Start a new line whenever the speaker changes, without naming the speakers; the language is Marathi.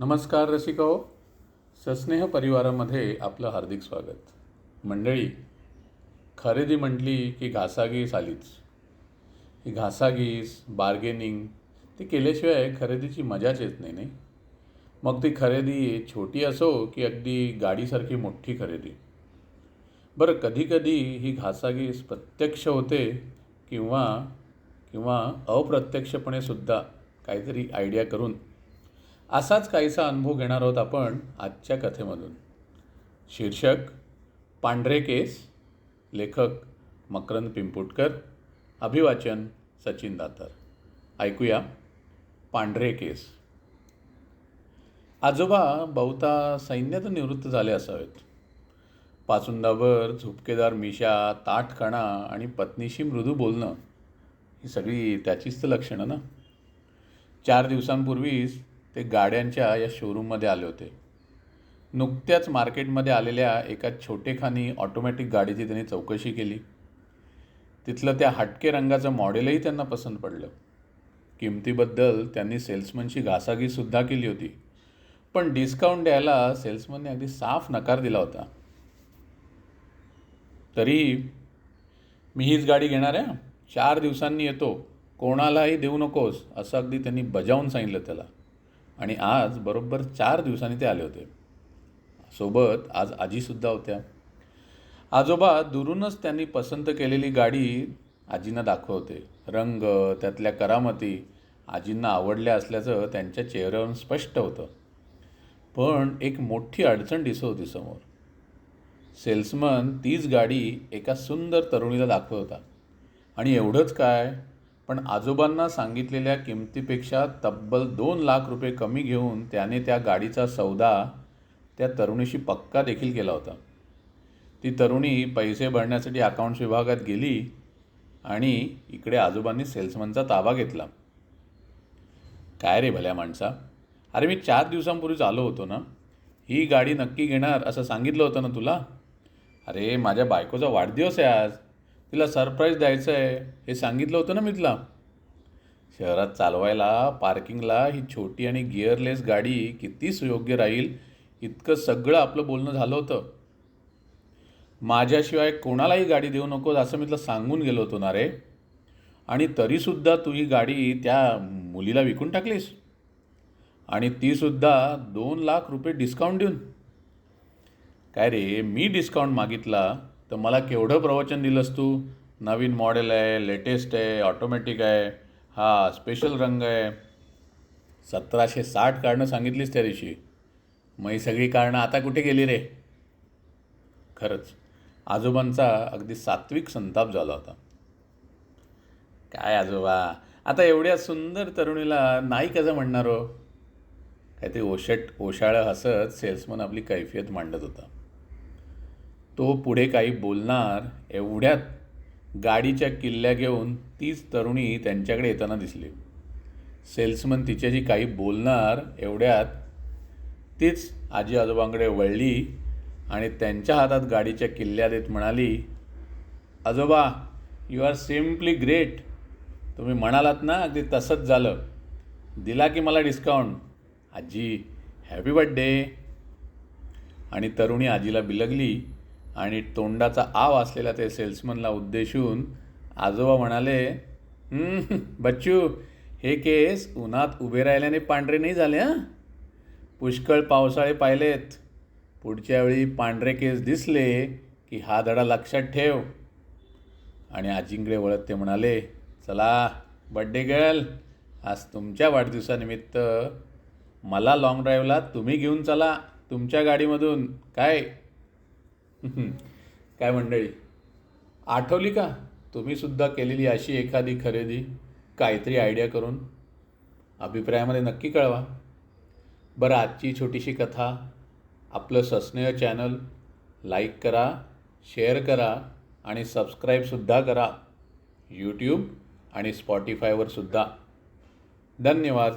नमस्कार रसिका सस्नेह परिवारामध्ये आपलं हार्दिक स्वागत. मंडळी खरेदी म्हटली की घासागीस आलीच. ही घासागीस बार्गेनिंग ती केल्याशिवाय खरेदीची मजाच येत नाही नाही? मग ती खरेदी छोटी असो की अगदी गाडीसारखी मोठी खरेदी? बरं कधीकधी ही घासागीस प्रत्यक्ष होते किंवा किंवा अप्रत्यक्षपणे सुद्धा काहीतरी आयडिया करून असाच काहीसा अनुभव घेणार आहोत आपण आजच्या कथेमधून. शीर्षक पांढरे केस लेखक मकरंद पिंपुटकर अभिवाचन सचिन दातर. ऐकूया पांढरे केस. आजोबा बहुता सैन्यात निवृत्त झाले असावेत. पाचुंदावर झुपकेदार मिशा ताठ कणा आणि पत्नीशी मृदू बोलणं ही सगळी त्याचीच तर लक्षणं ना? चार दिवसांपूर्वीच ते गाड्यांच्या या शोरूममध्ये आले होते. नुकत्याच मार्केटमध्ये आलेल्या एका छोटेखानी ऑटोमॅटिक गाडीची त्यांनी चौकशी केली. तिथलं त्या हटके रंगाचं मॉडेलही त्यांना पसंत पडलं. किमतीबद्दल त्यांनी सेल्समनशी घासाघीसुद्धा केली होती. पण डिस्काउंट द्यायला सेल्समनने अगदी साफ नकार दिला होता. तरी मी हीच गाडी घेणार आहे. चार दिवसांनी येतो. कोणालाही देऊ नकोस असं अगदी त्यांनी बजावून सांगितलं त्याला. आणि आज बरोबर चार दिवसांनी ते आले होते. सोबत आज आजीसुद्धा होत्या. आजोबा दुरूनच त्यांनी पसंत केलेली गाडी आजींना दाखवते. रंग त्यातल्या करामती आजींना आवडल्या असल्याचं त्यांच्या चेहऱ्यावरून स्पष्ट होतं. पण एक मोठी अडचण दिसत होती समोर. सेल्समन तीच गाडी एका सुंदर तरुणीला दाखवत होता. आणि एवढंच काय? पण आजोबांना सांगितलेल्या किमतीपेक्षा तब्बल दोन लाख रुपये कमी घेऊन त्याने त्या गाडीचा सौदा त्या तरुणीशी पक्का देखील केला होता. ती तरुणी पैसे भरण्यासाठी अकाउंट्स विभागात गेली आणि इकडे आजोबांनी सेल्समनचा ताबा घेतला. काय रे भल्या माणसा? अरे मी चार दिवसांपूर्वीच आलो होतो ना? ही गाडी नक्की घेणार असं सांगितलं होतं ना तुला? अरे माझ्या बायकोचा वाढदिवस आहे आज. तिला सरप्राईज द्यायचं आहे हे सांगितलं होतं ना मी तुला शहरात चालवायला पार्किंगला ही छोटी आणि गिअरलेस गाडी किती सुयोग्य राहील इतकं सगळं आपलं बोलणं झालं होतं. माझ्याशिवाय कोणालाही गाडी देऊ नकोस असं मी तुला सांगून गेलो होतो ना रे. आणि तरीसुद्धा तू ही गाडी त्या मुलीला विकून टाकलीस. आणि तीसुद्धा दोन लाख रुपये डिस्काउंट देऊन. काय रे मी डिस्काउंट मागितला. तर मला केवढं प्रवचन दिलंस तू? नवीन मॉडेल आहे लेटेस्ट आहे ऑटोमॅटिक आहे हा स्पेशल रंग आहे. सतराशे साठ कारणं सांगितलीस त्या दिवशी. मग ही सगळी कारणं आता कुठे गेली रे? खरंच आजोबांचा अगदी सात्विक संताप झाला होता. काय आजोबा आता एवढ्या सुंदर तरुणीला नाही कसं म्हणणार हो? काय ते ओशट ओशाळं हसत सेल्समन आपली कैफियत मांडत होता. तो पुढे काही बोलणार एवढ्यात गाडीच्या किल्ल्या घेऊन तीच तरुणी त्यांच्याकडे येताना दिसली. सेल्समन तिच्याशी काही बोलणार एवढ्यात तीच आजी आजोबांकडे वळली आणि त्यांच्या हातात गाडीच्या किल्ल्या देत म्हणाली आजोबा यू आर सिम्पली ग्रेट तुम्ही म्हणालात ना अगदी तसंच झालं. दिला की मला डिस्काउंट आजी हॅपी बड्डे आणि तरुणी आजीला बिलगली आणि तोंडाचा आव असलेला ते सेल्समनला उद्देशून आजोबा म्हणाले बच्चू हे केस उन्हात उभे राहिल्याने पांढरे नाही झाले हां? पुष्कळ पावसाळे पाहिलेत. पुढच्या वेळी पांढरे केस दिसले की हा धडा लक्षात ठेव. आणि आजींकडे वळत ते म्हणाले चला बड्डे गर्ल आज तुमच्या वाढदिवसानिमित्त मला लाँग ड्राईव्हला तुम्ही घेऊन चला तुमच्या गाडीमधून. काय काय मंडळी? आठवली का? तुम्हीसुद्धा केलेली अशी एखादी खरेदी काहीतरी आयडिया करून? अभिप्रायामध्ये नक्की कळवा. बरं आजची छोटीशी कथा आपलं सस्नेह चॅनल लाईक करा शेअर करा आणि सबस्क्राईबसुद्धा करा. यूट्यूब आणि स्पॉटीफायवरसुद्धा धन्यवाद.